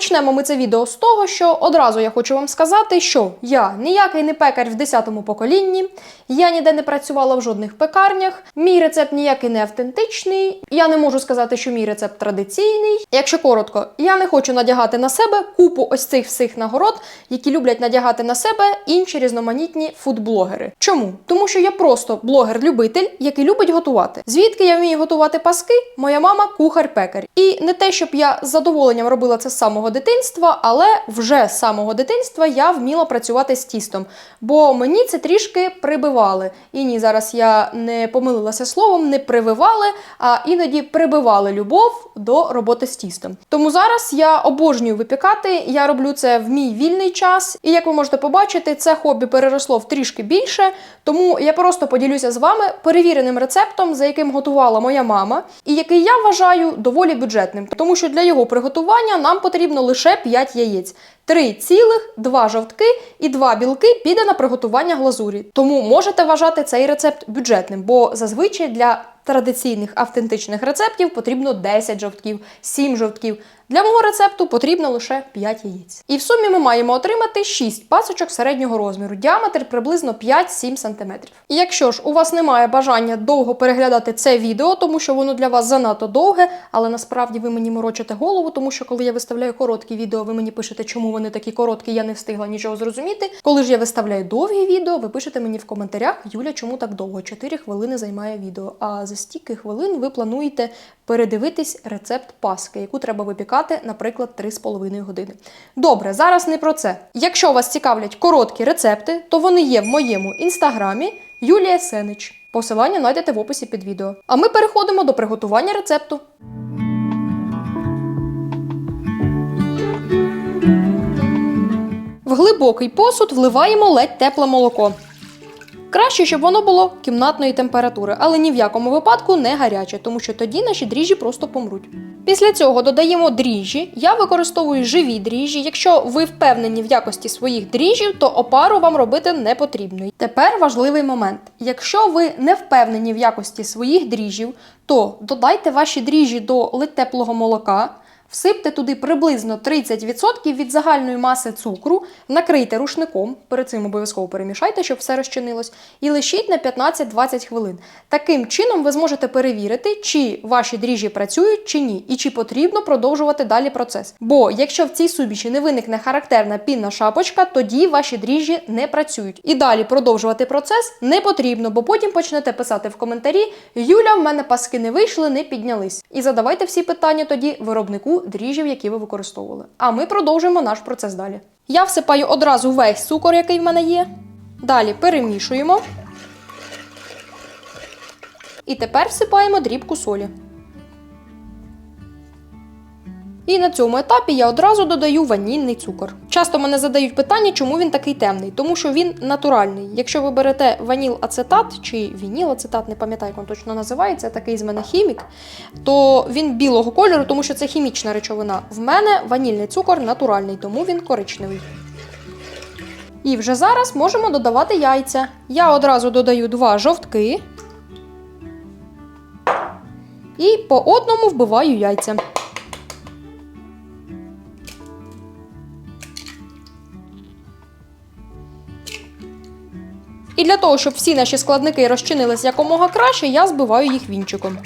почнемо ми це відео з того, що одразу я хочу вам сказати, що я ніякий не пекар в 10-му поколінні, я ніде не працювала в жодних пекарнях, мій рецепт ніякий не автентичний, я не можу сказати, що мій рецепт традиційний. Якщо коротко, я не хочу надягати на себе купу ось цих всіх нагород, які люблять надягати на себе інші різноманітні фудблогери. Чому? Тому що я просто блогер-любитель, який любить готувати. Звідки я вмію готувати паски? Моя мама кухар-пекар. І не те, щоб я з задоволенням робила це з самого дитинства, але вже з самого дитинства я вміла працювати з тістом, бо мені це трішки прибивали. І ні, зараз я не помилилася словом, не прививали, а іноді прибивали любов до роботи з тістом. Тому зараз я обожнюю випікати. Я роблю це в мій вільний час. І як ви можете побачити, це хобі переросло в трішки більше. Тому я просто поділюся з вами перевіреним рецептом, за яким готувала моя мама, і який я вважаю доволі бюджетним, тому що для його приготування нам потрібно лише 5 яєць. Три цілих, два жовтки і два білки піде на приготування глазурі. Тому можете вважати цей рецепт бюджетним, бо зазвичай для традиційних автентичних рецептів потрібно 10 жовтків, 7 жовтків. Для мого рецепту потрібно лише 5 яєць. І в сумі ми маємо отримати 6 пасочок середнього розміру, діаметр приблизно 5-7 см. І якщо ж у вас немає бажання довго переглядати це відео, тому що воно для вас занадто довге, але насправді ви мені морочите голову, тому що коли я виставляю короткі відео, ви мені пишете, чому вони такі короткі, я не встигла нічого зрозуміти. Коли ж я виставляю довгі відео, ви пишете мені в коментарях, Юля, чому так довго? 4 хвилини займає відео. А за стільки хвилин ви плануєте передивитись рецепт паски, яку треба випікати, наприклад, 3,5 години. Добре, зараз не про це. Якщо вас цікавлять короткі рецепти, то вони є в моєму інстаграмі Юлія Сенич. Посилання знайдете в описі під відео. А ми переходимо до приготування рецепту. В глибокий посуд вливаємо ледь тепле молоко. Краще, щоб воно було кімнатної температури, але ні в якому випадку не гаряче, тому що тоді наші дріжджі просто помруть. Після цього додаємо дріжджі. Я використовую живі дріжджі. Якщо ви впевнені в якості своїх дріжджів, то опару вам робити не потрібно. Тепер важливий момент. Якщо ви не впевнені в якості своїх дріжджів, то додайте ваші дріжджі до ледь теплого молока. Всипте туди приблизно 30% від загальної маси цукру, накрийте рушником, перед цим обов'язково перемішайте, щоб все розчинилось, і лишіть на 15-20 хвилин. Таким чином ви зможете перевірити, чи ваші дріжджі працюють чи ні, і чи потрібно продовжувати далі процес. Бо якщо в цій суміші не виникне характерна пінна шапочка, тоді ваші дріжджі не працюють. І далі продовжувати процес не потрібно, бо потім почнете писати в коментарі: Юля, в мене паски не вийшли, не піднялись. І задавайте всі питання тоді виробнику дріжджів, які ви використовували. А ми продовжуємо наш процес далі. Я всипаю одразу весь цукор, який в мене є. Далі перемішуємо. І тепер всипаємо дрібку солі. І на цьому етапі я одразу додаю ванільний цукор. Часто мене задають питання, чому він такий темний, тому що він натуральний. Якщо ви берете ваніл ацетат чи вініл ацетат, не пам'ятаю, як він точно називається, такий з мене хімік, то він білого кольору, тому що це хімічна речовина. В мене ванільний цукор натуральний, тому він коричневий. І вже зараз можемо додавати яйця. Я одразу додаю два жовтки. І по одному вбиваю яйця. І для того, щоб всі наші складники розчинились якомога краще, я збиваю їх вінчиком.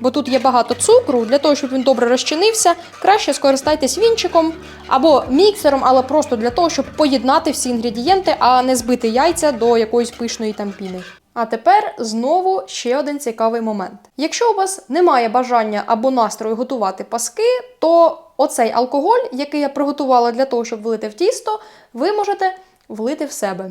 Бо тут є багато цукру, для того, щоб він добре розчинився, краще скористайтесь вінчиком або міксером, але просто для того, щоб поєднати всі інгредієнти, а не збити яйця до якоїсь пишної там піни. А тепер знову ще один цікавий момент. Якщо у вас немає бажання або настрою готувати паски, то оцей алкоголь, який я приготувала для того, щоб влити в тісто, ви можете влити в себе.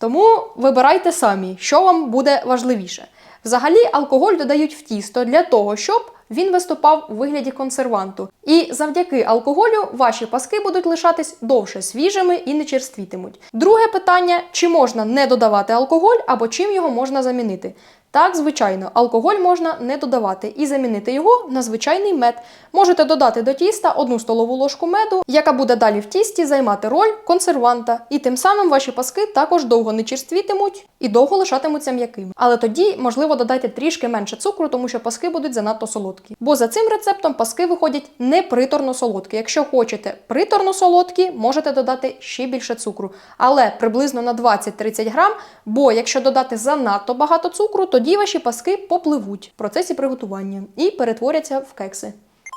Тому вибирайте самі, що вам буде важливіше. Взагалі, алкоголь додають в тісто для того, щоб він виступав у вигляді консерванту. І завдяки алкоголю ваші паски будуть лишатись довше свіжими і не черствітимуть. Друге питання: чи можна не додавати алкоголь або чим його можна замінити? Так, звичайно, алкоголь можна не додавати і замінити його на звичайний мед. Можете додати до тіста одну столову ложку меду, яка буде далі в тісті займати роль консерванта. І тим самим ваші паски також довго не черствітимуть і довго лишатимуться м'якими. Але тоді, можливо, додайте трішки менше цукру, тому що паски будуть занадто солодкі. Солодкі. Бо за цим рецептом паски виходять не приторно солодкі. Якщо хочете приторно солодкі, можете додати ще більше цукру, але приблизно на 20-30 грам. Бо якщо додати занадто багато цукру, тоді ваші паски попливуть в процесі приготування і перетворяться в кекси.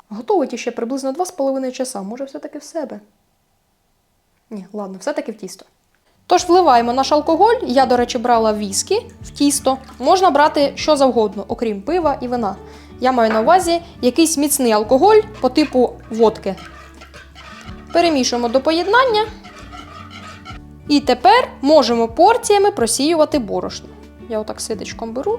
Готують ще приблизно 2,5 часа. Може, все-таки в себе. Ні, ладно, все-таки в тісто. Тож вливаємо наш алкоголь. Я, до речі, брала віскі в тісто. Можна брати що завгодно, окрім пива і вина. Я маю на увазі якийсь міцний алкоголь по типу водки. Перемішуємо до поєднання. І тепер можемо порціями просіювати борошно. Я отак ситечком беру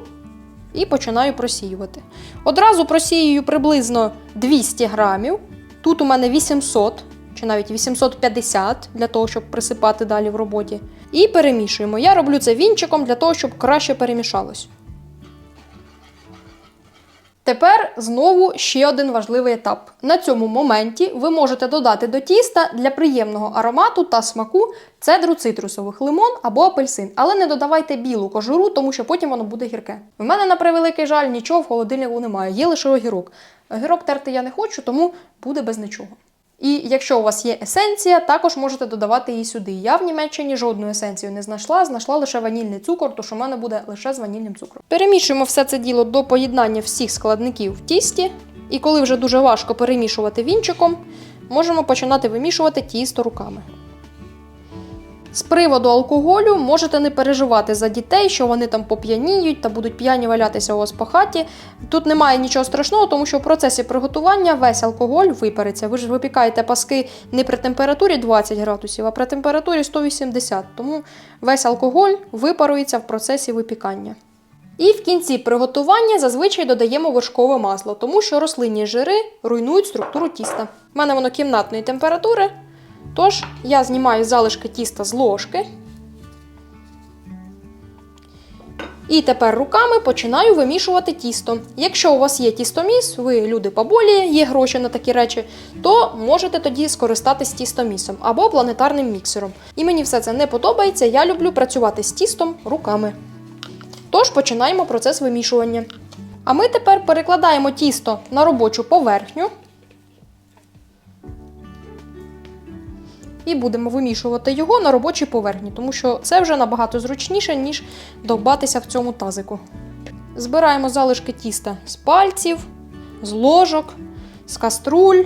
і починаю просіювати. Одразу просіюю приблизно 200 грамів. Тут у мене 800 чи навіть 850 для того, щоб присипати далі в роботі. І перемішуємо. Я роблю це вінчиком для того, щоб краще перемішалось. Тепер знову ще один важливий етап. На цьому моменті ви можете додати до тіста для приємного аромату та смаку цедру цитрусових лимон або апельсин, але не додавайте білу кожуру, тому що потім воно буде гірке. У мене, на превеликий жаль, нічого в холодильнику немає, є лише огірок. Огірок терти я не хочу, тому буде без нічого. І якщо у вас є есенція, також можете додавати її сюди. Я в Німеччині жодну есенцію не знайшла, знайшла лише ванільний цукор, тож у мене буде лише з ванільним цукром. Перемішуємо все це діло до поєднання всіх складників в тісті. І коли вже дуже важко перемішувати вінчиком, можемо починати вимішувати тісто руками. З приводу алкоголю можете не переживати за дітей, що вони там поп'яніють та будуть п'яні валятися у вас по хаті. Тут немає нічого страшного, тому що в процесі приготування весь алкоголь випариться. Ви ж випікаєте паски не при температурі 20 градусів, а при температурі 180. Тому весь алкоголь випарується в процесі випікання. І в кінці приготування зазвичай додаємо вершкове масло, тому що рослинні жири руйнують структуру тіста. У мене воно кімнатної температури. Тож я знімаю залишки тіста з ложки. І тепер руками починаю вимішувати тісто. Якщо у вас є тістоміс, ви люди поболі, є гроші на такі речі, то можете тоді скористатись тістомісом або планетарним міксером. І мені все це не подобається, я люблю працювати з тістом руками. Тож починаємо процес вимішування. А ми тепер перекладаємо тісто на робочу поверхню. І будемо вимішувати його на робочій поверхні, тому що це вже набагато зручніше, ніж довбатися в цьому тазику. Збираємо залишки тіста з пальців, з ложок, з каструль,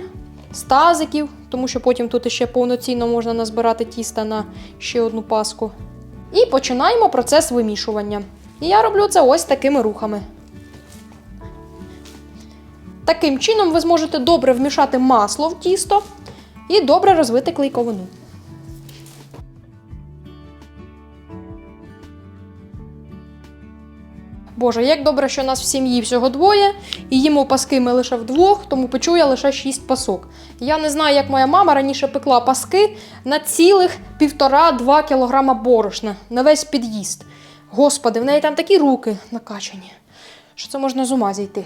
з тазиків, тому що потім тут ще повноцінно можна назбирати тіста на ще одну паску. І починаємо процес вимішування. І я роблю це ось такими рухами. Таким чином ви зможете добре вмішати масло в тісто і добре розвити клейковину. Боже, як добре, що нас в сім'ї всього двоє, і їмо паски ми лише вдвох, тому печу я лише 6 пасок. Я не знаю, як моя мама раніше пекла паски на цілих півтора-два кілограма борошна на весь під'їзд. Господи, в неї там такі руки накачані, що це можна з ума зійти.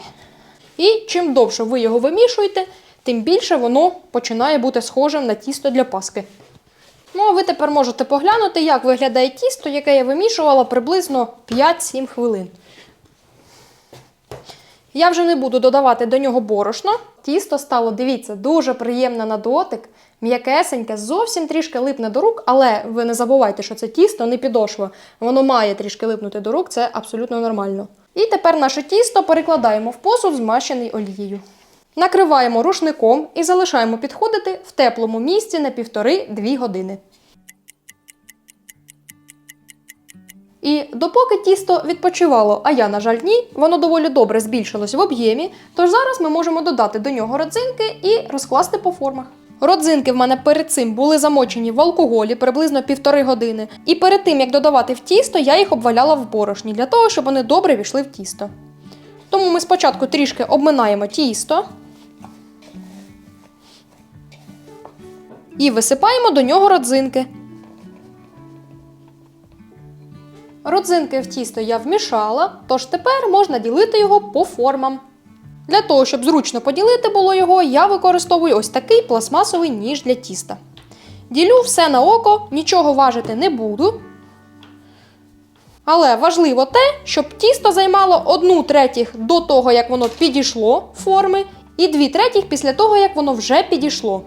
І чим довше ви його вимішуєте, тим більше воно починає бути схожим на тісто для паски. Ну, а ви тепер можете поглянути, як виглядає тісто, яке я вимішувала приблизно 5-7 хвилин. Я вже не буду додавати до нього борошно. Тісто стало, дивіться, дуже приємне на дотик, м'якесеньке, зовсім трішки липне до рук, але ви не забувайте, що це тісто не підошва. Воно має трішки липнути до рук, це абсолютно нормально. І тепер наше тісто перекладаємо в посуд, змащений олією. Накриваємо рушником і залишаємо підходити в теплому місці на 1,5-2 години. І допоки тісто відпочивало, а я, на жаль, ні, воно доволі добре збільшилось в об'ємі, тож зараз ми можемо додати до нього родзинки і розкласти по формах. Родзинки в мене перед цим були замочені в алкоголі приблизно півтори години. І перед тим, як додавати в тісто, я їх обваляла в борошні для того, щоб вони добре війшли в тісто. Тому ми спочатку трішки обминаємо тісто і висипаємо до нього родзинки. Родзинки в тісто я вмішала, тож тепер можна ділити його по формам. Для того, щоб зручно поділити було його, я використовую ось такий пластмасовий ніж для тіста. Ділю все на око, нічого важити не буду. Але важливо те, щоб тісто займало одну третіх до того, як воно підійшло форми, і дві третіх після того, як воно вже підійшло.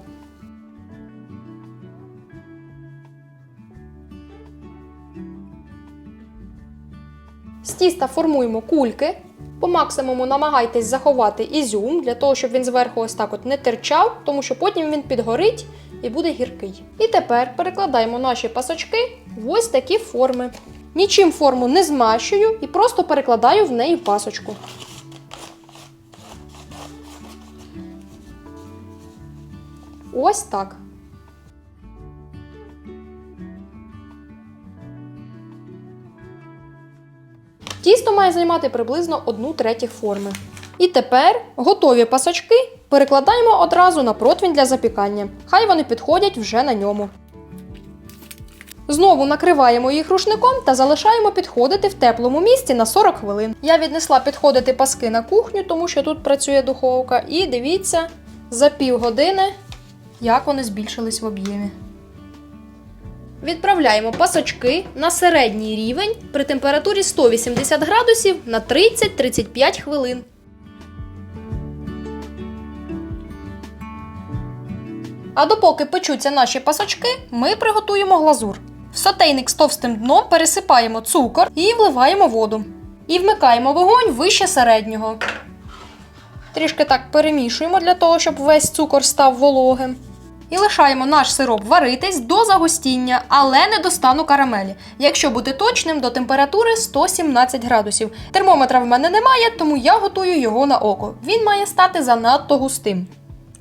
Тіста формуємо кульки. По максимуму намагайтесь заховати ізюм для того, щоб він зверху ось так от не терчав, тому що потім він підгорить і буде гіркий. І тепер перекладаємо наші пасочки в ось такі форми. Нічим форму не змащую і просто перекладаю в неї пасочку. Ось так. Тісто має займати приблизно одну третіх форми. І тепер готові пасочки перекладаємо одразу на противень для запікання. Хай вони підходять вже на ньому. Знову накриваємо їх рушником та залишаємо підходити в теплому місці на 40 хвилин. Я віднесла підходити паски на кухню, тому що тут працює духовка. І дивіться, за півгодини, як вони збільшились в об'ємі. Відправляємо пасочки на середній рівень при температурі 180 градусів на 30-35 хвилин. А допоки печуться наші пасочки, ми приготуємо глазур. В сотейник з товстим дном пересипаємо цукор і вливаємо воду. І вмикаємо вогонь вище середнього. Трішки так перемішуємо для того, щоб весь цукор став вологим. І лишаємо наш сироп варитись до загустіння, але не до стану карамелі. Якщо бути точним, до температури 117 градусів. Термометра в мене немає, тому я готую його на око. Він має стати занадто густим.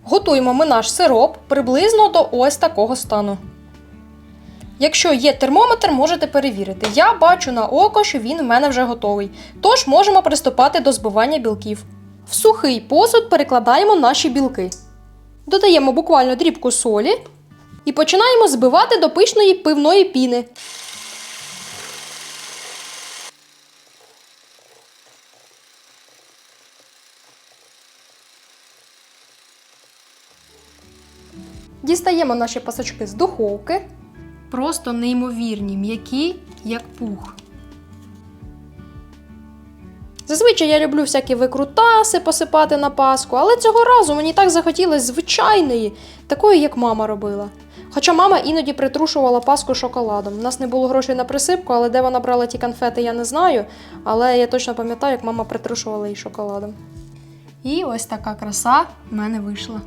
Готуємо ми наш сироп приблизно до ось такого стану. Якщо є термометр, можете перевірити. Я бачу на око, що він в мене вже готовий. Тож можемо приступати до збивання білків. В сухий посуд перекладаємо наші білки. Додаємо буквально дрібку солі і починаємо збивати до пишної пивної піни. Дістаємо наші пасочки з духовки. Просто неймовірні, м'які, як пух. Зазвичай я люблю всякі викрутаси посипати на паску, але цього разу мені так захотілося звичайної, такої, як мама робила. Хоча мама іноді притрушувала паску шоколадом. У нас не було грошей на присипку, але де вона брала ті конфети, я не знаю. Але я точно пам'ятаю, як мама притрушувала її шоколадом. І ось така краса в мене вийшла.